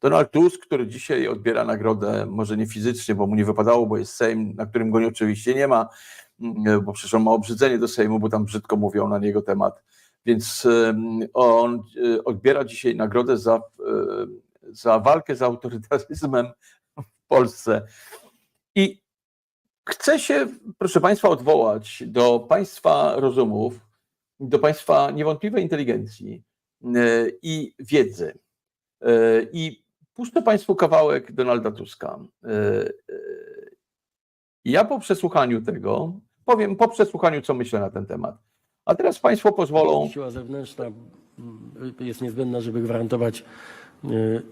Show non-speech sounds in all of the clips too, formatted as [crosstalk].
Donald Tusk, który dzisiaj odbiera nagrodę, może nie fizycznie, bo mu nie wypadało, bo jest Sejm, na którym go oczywiście nie ma, mm, bo przecież on ma obrzydzenie do Sejmu, bo tam brzydko mówią na niego temat. Więc on e, odbiera dzisiaj nagrodę za, e, za walkę z autorytaryzmem w Polsce. I chcę się, proszę Państwa, odwołać do Państwa rozumów, do Państwa niewątpliwej inteligencji i wiedzy. E, I puszczę Państwu kawałek Donalda Tuska. E, Ja po przesłuchaniu tego powiem po przesłuchaniu, co myślę na ten temat. A teraz Państwo pozwolą. Siła zewnętrzna mm, jest niezbędna, żeby gwarantować y, y,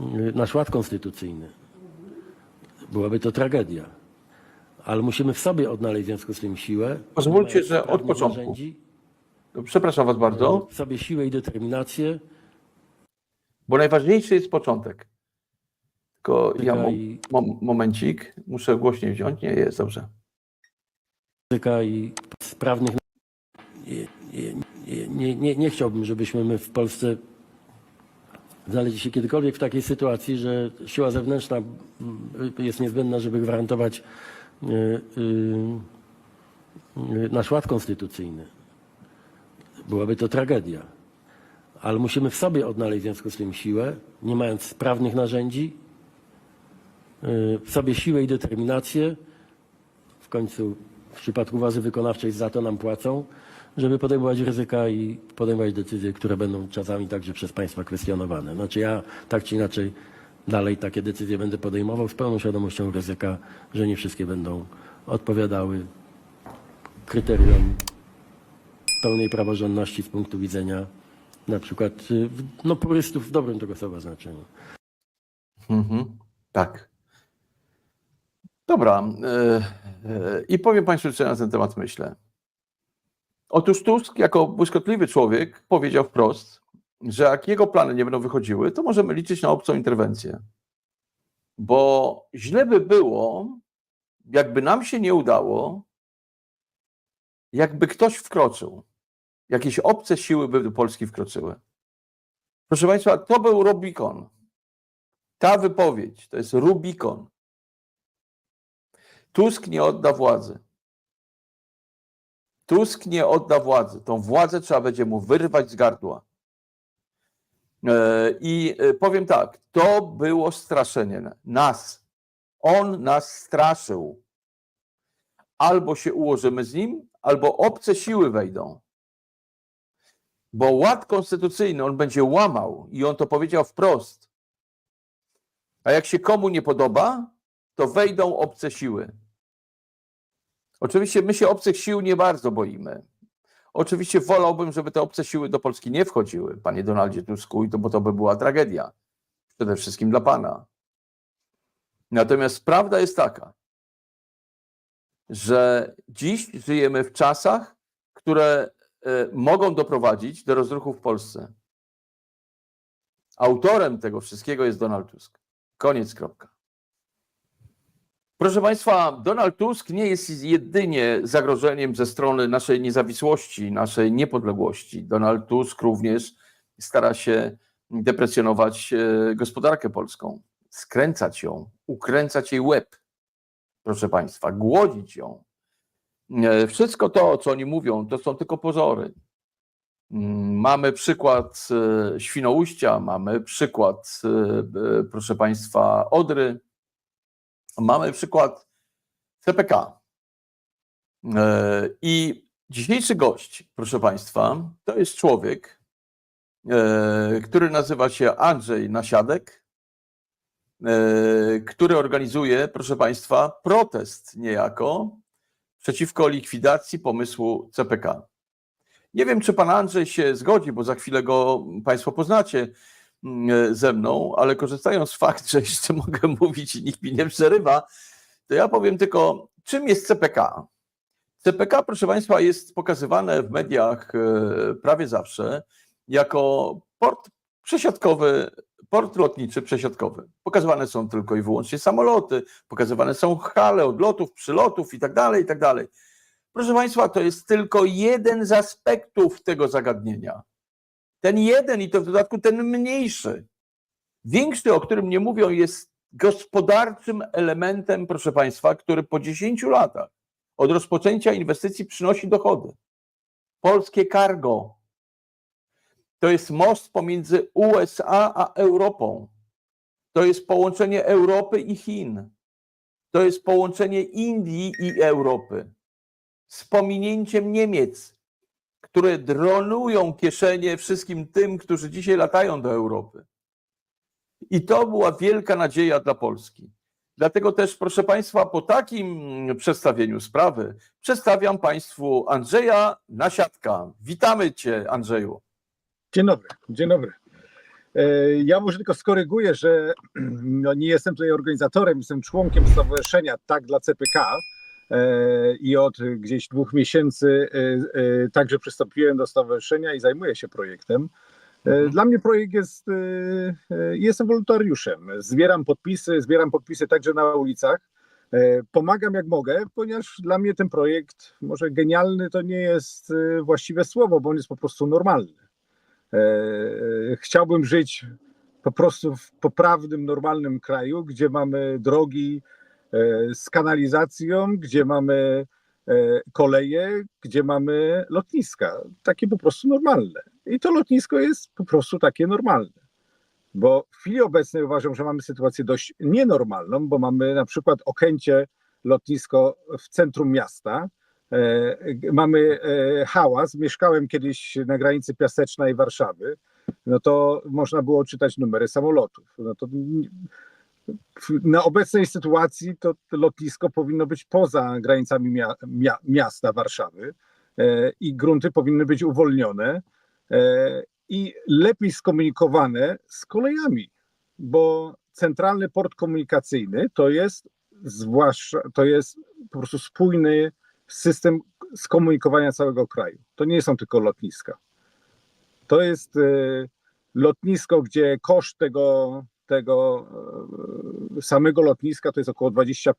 y, nasz ład konstytucyjny. Byłaby to tragedia. Ale musimy w sobie odnaleźć w związku z tym siłę. Pozwólcie, że od początku. narzędzi, Przepraszam Was bardzo, W sobie siłę i determinację. bo najważniejszy jest początek. Tylko ja mo, momencik, muszę głośniej wziąć. Nie, jest dobrze. ryzyka i sprawnych. Nie, nie, nie, nie, nie chciałbym, żebyśmy my w Polsce znaleźli się kiedykolwiek w takiej sytuacji, że siła zewnętrzna mm, jest niezbędna, żeby gwarantować y, y, nasz ład konstytucyjny. Byłaby to tragedia. Ale musimy w sobie odnaleźć w związku z tym siłę, nie mając sprawnych narzędzi, y, w sobie siłę i determinację, w końcu w przypadku władzy wykonawczej za to nam płacą, żeby podejmować ryzyka i podejmować decyzje, które będą czasami także przez państwa kwestionowane. Znaczy ja tak czy inaczej dalej takie decyzje będę podejmował z pełną świadomością ryzyka, że nie wszystkie będą odpowiadały kryterium pełnej praworządności z punktu widzenia na przykład y, no, purystów w dobrym tego słowa znaczeniu. Mhm, tak. Dobra. e, e, I powiem Państwu, co ja na ten temat myślę. Otóż Tusk, jako błyskotliwy człowiek, powiedział wprost, że jak jego plany nie będą wychodziły, to możemy liczyć na obcą interwencję. Bo źle by było, jakby nam się nie udało, jakby ktoś wkroczył. Jakieś obce siły by do Polski wkroczyły. Proszę Państwa, to był Rubikon. Ta wypowiedź to jest Rubikon. Tusk nie odda władzy. Tusk nie odda władzy. Tą władzę trzeba będzie mu wyrwać z gardła. E, I e, powiem tak, to było straszenie nas. On nas straszył. Albo się ułożymy z nim, albo obce siły wejdą. Bo ład konstytucyjny on będzie łamał i on to powiedział wprost. A jak się komu nie podoba, to wejdą obce siły. Oczywiście my się obcych sił nie bardzo boimy. Oczywiście wolałbym, żeby te obce siły do Polski nie wchodziły, panie Donaldzie Tusku, bo to by była tragedia. Przede wszystkim dla pana. Natomiast prawda jest taka, że dziś żyjemy w czasach, które e, mogą doprowadzić do rozruchu w Polsce. Autorem tego wszystkiego jest Donald Tusk. Koniec, kropka. Proszę Państwa, Donald Tusk nie jest jedynie zagrożeniem ze strony naszej niezawisłości, naszej niepodległości. Donald Tusk również stara się deprecjonować e, gospodarkę polską, skręcać ją, ukręcać jej łeb, proszę Państwa, głodzić ją. E, Wszystko to, co oni mówią, to są tylko pozory. Mm, Mamy przykład e, Świnoujścia, mamy przykład, e, proszę Państwa, Odry, mamy przykład CPK. I dzisiejszy gość, proszę Państwa, to jest człowiek, który nazywa się Andrzej Nasiadek, który organizuje, proszę Państwa, protest niejako przeciwko likwidacji pomysłu CPK. Nie wiem, czy pan Andrzej się zgodzi, bo za chwilę go Państwo poznacie mm, ze mną, ale korzystając z faktu, że jeszcze [laughs] mogę mówić i nikt mi nie przerywa, to ja powiem tylko, czym jest CPK? CPK, proszę Państwa, jest pokazywane w mediach e, prawie zawsze jako port przesiadkowy, port lotniczy przesiadkowy. Pokazywane są tylko i wyłącznie samoloty, pokazywane są hale odlotów, przylotów i tak dalej, i tak. Proszę Państwa, to jest tylko jeden z aspektów tego zagadnienia. Ten jeden i to w dodatku ten mniejszy. Większy, o którym nie mówią, jest gospodarczym elementem, proszę Państwa, który po 10 latach od rozpoczęcia inwestycji przynosi dochody. Polskie cargo to jest most pomiędzy USA a Europą. To jest połączenie Europy i Chin. To jest połączenie Indii i Europy. Z pominięciem Niemiec, które dronują kieszenie wszystkim tym, którzy dzisiaj latają do Europy. I to była wielka nadzieja dla Polski. Dlatego też, proszę Państwa, po takim przedstawieniu sprawy przedstawiam Państwu Andrzeja Nasiadka. Witamy Cię, Andrzeju. Dzień dobry, dzień dobry. E, Ja może tylko skoryguję, że [clears throat] no nie jestem tutaj organizatorem, jestem członkiem stowarzyszenia Tak dla CPK e, i od gdzieś dwóch miesięcy e, także przystąpiłem do stowarzyszenia i zajmuję się projektem. Mhm. Dla mnie projekt jest, jestem wolontariuszem, zbieram podpisy, zbieram podpisy także na ulicach. Pomagam jak mogę, ponieważ dla mnie ten projekt, może genialny to nie jest właściwe słowo, bo on jest po prostu normalny. E, Chciałbym żyć po prostu w poprawnym, normalnym kraju, gdzie mamy drogi e, z kanalizacją, gdzie mamy e, koleje, gdzie mamy lotniska. Takie po prostu normalne. I to lotnisko jest po prostu takie normalne. Bo w chwili obecnej uważam, że mamy sytuację dość nienormalną, bo mamy na przykład Okęcie lotnisko w centrum miasta, E, mamy e, hałas. Mieszkałem kiedyś na granicy Piaseczna i Warszawy. No to można było czytać numery samolotów. No to na obecnej sytuacji to lotnisko powinno być poza granicami mia, mia, miasta Warszawy e, i grunty powinny być uwolnione e, i lepiej skomunikowane z kolejami, bo centralny port komunikacyjny to jest zwłaszcza to jest po prostu spójny system skomunikowania całego kraju. To nie są tylko lotniska. To jest e, lotnisko, gdzie koszt tego, tego e, samego lotniska to jest około 20%,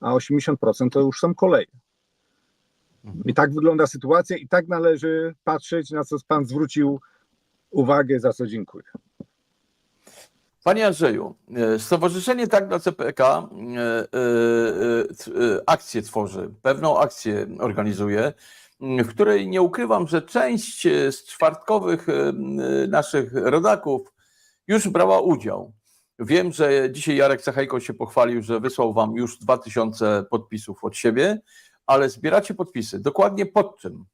a 80% to już są koleje. I tak wygląda sytuacja i tak należy patrzeć, na co Pan zwrócił uwagę, za co dziękuję. Panie Andrzeju, e, Stowarzyszenie Tak dla CPK e, e, akcję tworzy, pewną akcję organizuje, w której nie ukrywam, że część z czwartkowych naszych rodaków już brała udział. Wiem, że dzisiaj Jarek Cechajko się pochwalił, że wysłał wam już 2000 podpisów od siebie, ale zbieracie podpisy. Dokładnie pod czym?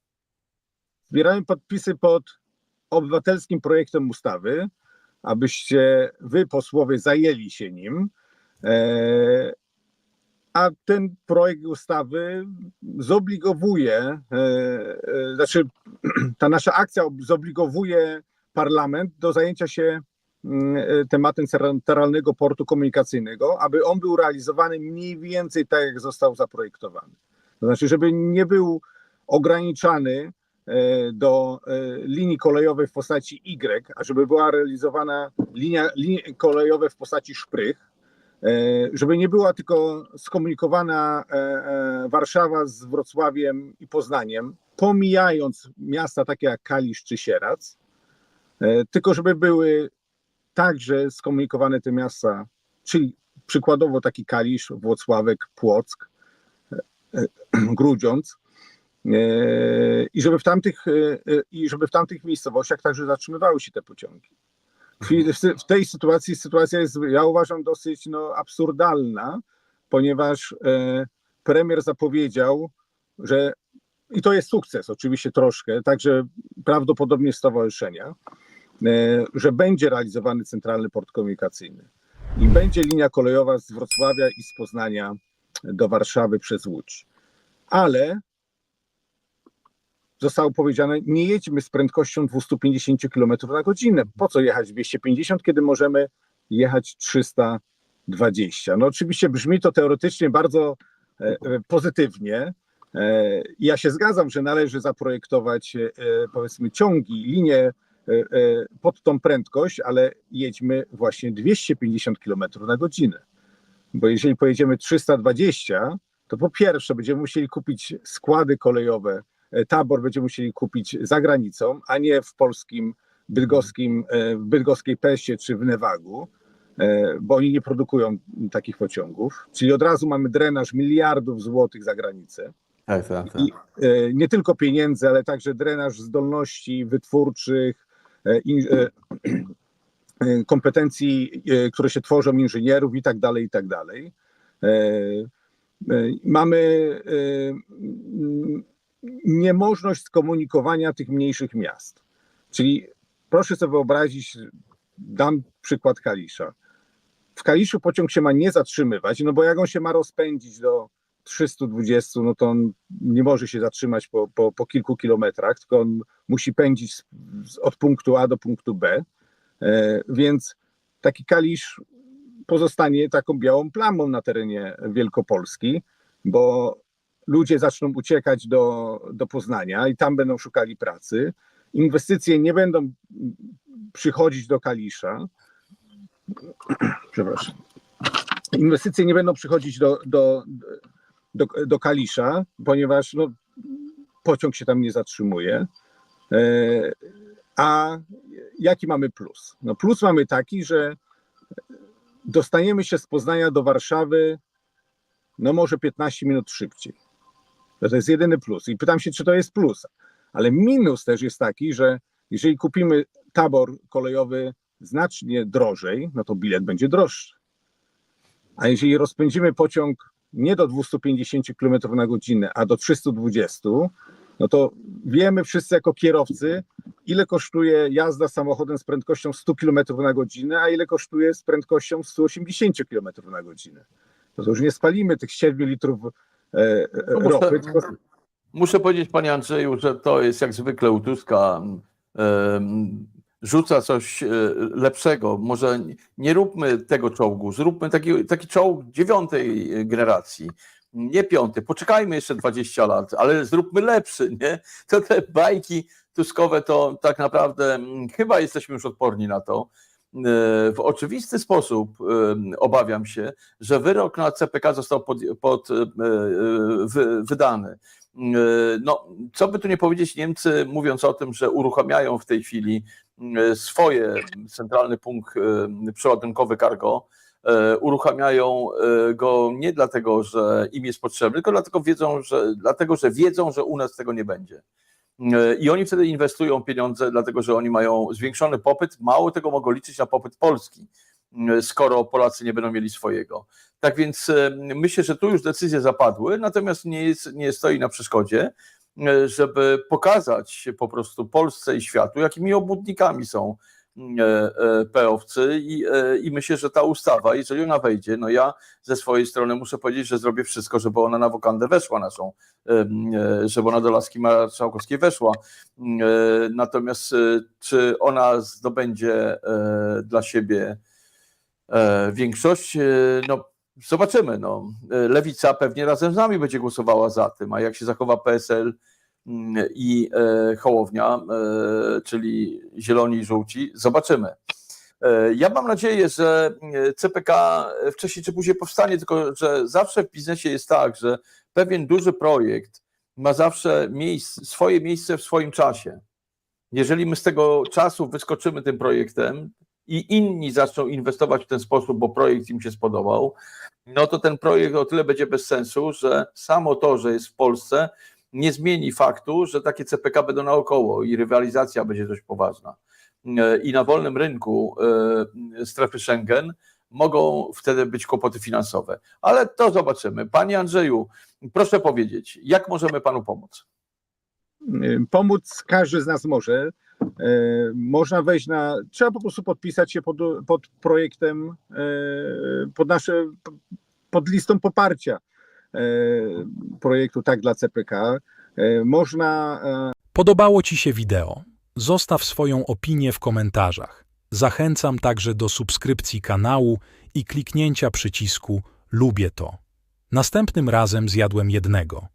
Zbieramy podpisy pod obywatelskim projektem ustawy, abyście wy, posłowie, zajęli się nim. E, A ten projekt ustawy zobligowuje, e, e, znaczy [clears throat] ta nasza akcja zobligowuje parlament do zajęcia się mm, tematem centralnego portu komunikacyjnego, aby on był realizowany mniej więcej tak, jak został zaprojektowany. To znaczy, żeby nie był ograniczany do e, linii kolejowej w postaci Y, a żeby była realizowana linia, linie kolejowe w postaci szprych, e, żeby nie była tylko skomunikowana e, e, Warszawa z Wrocławiem i Poznaniem, pomijając miasta takie jak Kalisz czy Sierac, e, tylko żeby były także skomunikowane te miasta, czyli przykładowo taki Kalisz, Włocławek, Płock, e, e, [clears throat] Grudziądz, E, i żeby w tamtych, e, e, i żeby w tamtych miejscowościach także zatrzymywały się te pociągi. W, chwili- w tej sytuacji sytuacja jest, ja uważam, dosyć no, absurdalna, ponieważ e, premier zapowiedział, że i to jest sukces oczywiście troszkę, także prawdopodobnie stowarzyszenia, e, że będzie realizowany centralny port komunikacyjny i będzie linia kolejowa z Wrocławia i z Poznania do Warszawy przez Łódź. Ale zostało powiedziane, nie jedźmy z prędkością 250 km na godzinę. Po co jechać 250, kiedy możemy jechać 320? No oczywiście brzmi to teoretycznie bardzo e, e, pozytywnie. E, Ja się zgadzam, że należy zaprojektować powiedzmy ciągi, linie pod tą prędkość, ale jedźmy właśnie 250 km na godzinę. Bo jeżeli pojedziemy 320, to po pierwsze będziemy musieli kupić składy kolejowe, tabor będziemy musieli kupić za granicą, a nie w polskim bydgoskim, e, w bydgoskiej Peście czy w Newagu, e, bo oni nie produkują takich pociągów. Czyli od razu mamy drenaż miliardów złotych za granicę. Tak, tak, tak. I e, nie tylko pieniędzy, ale także drenaż zdolności wytwórczych, e, e, e, kompetencji, e, które się tworzą inżynierów i tak dalej, i tak dalej. E, e, Mamy e, niemożność skomunikowania tych mniejszych miast. Czyli proszę sobie wyobrazić, dam przykład Kalisza. W Kaliszu pociąg się ma nie zatrzymywać, no bo jak on się ma rozpędzić do 320, no to on nie może się zatrzymać po, po, po kilku kilometrach, tylko on musi pędzić z, z, od punktu A do punktu B. E, więc taki Kalisz pozostanie taką białą plamą na terenie Wielkopolski, bo ludzie zaczną uciekać do, do Poznania i tam będą szukali pracy. Inwestycje nie będą przychodzić do Kalisza. Przepraszam. Inwestycje nie będą przychodzić do, do, do, do Kalisza, ponieważ no, pociąg się tam nie zatrzymuje. E, A jaki mamy plus? No plus mamy taki, że dostaniemy się z Poznania do Warszawy no może 15 minut szybciej. To jest jedyny plus. I pytam się, czy to jest plus. Ale minus też jest taki, że jeżeli kupimy tabor kolejowy znacznie drożej, no to bilet będzie droższy. A jeżeli rozpędzimy pociąg nie do 250 km na godzinę, a do 320, no to wiemy wszyscy jako kierowcy, ile kosztuje jazda samochodem z prędkością 100 km na godzinę, a ile kosztuje z prędkością 180 km na godzinę. No to już nie spalimy tych 7 litrów e, e, No muszę- ropy, tylko Muszę powiedzieć, panie Andrzeju, że to jest jak zwykle u Tuska. Rzuca coś e, lepszego. Może nie- róbmy tego czołgu, zróbmy taki, taki czołg dziewiątej generacji, nie piątej. Poczekajmy jeszcze 20 lat, ale zróbmy lepszy, nie? To te bajki tuskowe to tak naprawdę mm, chyba jesteśmy już odporni na to. E, W oczywisty sposób em, obawiam się, że wyrok na CPK został pod, pod, e, e, wy, wydany. E, No, co by tu nie powiedzieć, Niemcy mówiąc o tym, że uruchamiają w tej chwili e, swoje centralny punkt e, przeładunkowy cargo, e, uruchamiają e, go nie dlatego, że im jest potrzebny, tylko dlatego wiedzą, że, dlatego, że wiedzą, że u nas tego nie będzie. E, I oni wtedy inwestują pieniądze, dlatego że oni mają zwiększony popyt. Mało tego mogą liczyć na popyt polski, e, skoro Polacy nie będą mieli swojego. Tak więc e, myślę, że tu już decyzje zapadły, natomiast nie, jest, nie stoi na przeszkodzie, żeby pokazać po prostu Polsce i światu, jakimi obłudnikami są peowcy i, e, i myślę, że ta ustawa, jeżeli ona wejdzie, no ja ze swojej strony muszę powiedzieć, że zrobię wszystko, żeby ona na wokandę weszła naszą, e, e, żeby ona do laski marszałkowskiej weszła. E, Natomiast e, czy ona zdobędzie e, dla siebie e, większość, e, no zobaczymy. No. E, Lewica pewnie razem z nami będzie głosowała za tym, a jak się zachowa PSL i e, Hołownia, e, czyli zieloni i żółci, zobaczymy. E, Ja mam nadzieję, że CPK wcześniej czy później powstanie, tylko że zawsze w biznesie jest tak, że pewien duży projekt ma zawsze miejsce, swoje miejsce w swoim czasie. Jeżeli my z tego czasu wyskoczymy tym projektem i inni zaczną inwestować w ten sposób, bo projekt im się spodobał, no to ten projekt o tyle będzie bez sensu, że samo to, że jest w Polsce, nie zmieni faktu, że takie CPK będą naokoło i rywalizacja będzie dość poważna. E, I na wolnym rynku e, strefy Schengen mogą wtedy być kłopoty finansowe. Ale to zobaczymy. Panie Andrzeju, proszę powiedzieć, jak możemy panu pomóc? Y, pomóc każdy z nas może. E, Można wejść na. Trzeba po prostu podpisać się pod, pod projektem, e, pod nasze, pod listą poparcia e, projektu Tak dla CPK. E, Można e, Podobało Ci się wideo? Zostaw swoją opinię w komentarzach. Zachęcam także do subskrypcji kanału i kliknięcia przycisku Lubię to. Następnym razem zjadłem jednego.